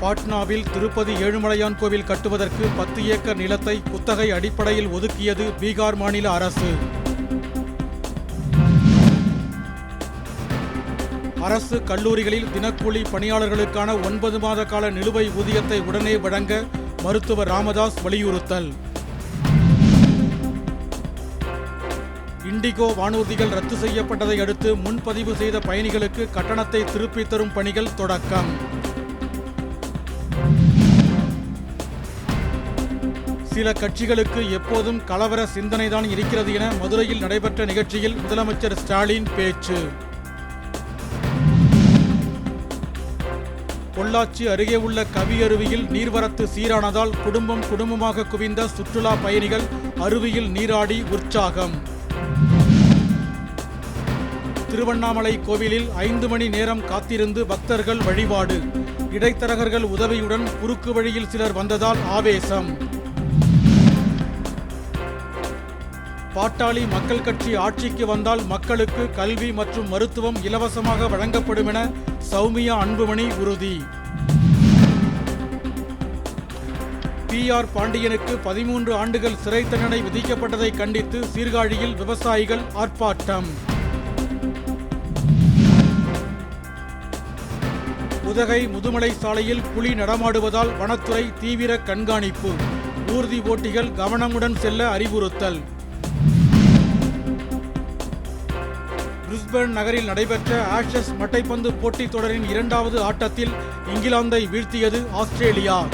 பாட்னாவில் திருப்பதி ஏழுமலையான் கோவில் கட்டுவதற்கு பத்து ஏக்கர் நிலத்தை குத்தகை அடிப்படையில் ஒதுக்கியது பீகார் மாநில அரசு. அரசு கல்லூரிகளில் தினக்கூலி பணியாளர்களுக்கான ஒன்பது மாத கால நிலுவை ஊதியத்தை உடனே வழங்க மருத்துவர் ராமதாஸ் வலியுறுத்தல். இண்டிகோ வானூர்திகள் ரத்து செய்யப்பட்டதை அடுத்து முன்பதிவு செய்த பயணிகளுக்கு கட்டணத்தை திருப்பித் தரும் பணிகள் தொடக்கம். சில கட்சிகளுக்கு எப்போதும் கலவர சிந்தனைதான் இருக்கிறது என மதுரையில் நடைபெற்ற நிகழ்ச்சியில் முதலமைச்சர் ஸ்டாலின் பேச்சு. பொள்ளாச்சி அருகே உள்ள கவியருவியில் நீர்வரத்து சீரானதால் குடும்பம் குடும்பமாக குவிந்த சுற்றுலா பயணிகள் அருவியில் நீராடி உற்சாகம். திருவண்ணாமலை கோவிலில் ஐந்து மணி நேரம் காத்திருந்து பக்தர்கள் வழிபாடு. இடைத்தரகர்கள் உதவியுடன் குறுக்கு வழியில் சிலர் வந்ததால் ஆவேசம். பாட்டாளி மக்கள் கட்சி ஆட்சிக்கு வந்தால் மக்களுக்கு கல்வி மற்றும் மருத்துவம் இலவசமாக வழங்கப்படும் என சௌமியா அன்புமணி உறுதி. பி. ஆர். பாண்டியனுக்கு பதிமூன்று ஆண்டுகள் சிறை தண்டனை விதிக்கப்பட்டதை கண்டித்து சீர்காழியில் விவசாயிகள் ஆர்ப்பாட்டம். உதகை முதுமலை சாலையில் புலி நடமாடுவதால் வனத்துறை தீவிர கண்காணிப்பு. ஊர்தி ஓட்டிகள் கவனமுடன் செல்ல அறிவுறுத்தல். பிரிஸ்பேன் நகரில் நடைபெற்ற ஆஷஸ் மட்டைப்பந்து போட்டித் தொடரின் இரண்டாவது ஆட்டத்தில் இங்கிலாந்தை வீழ்த்தியது ஆஸ்திரேலியா.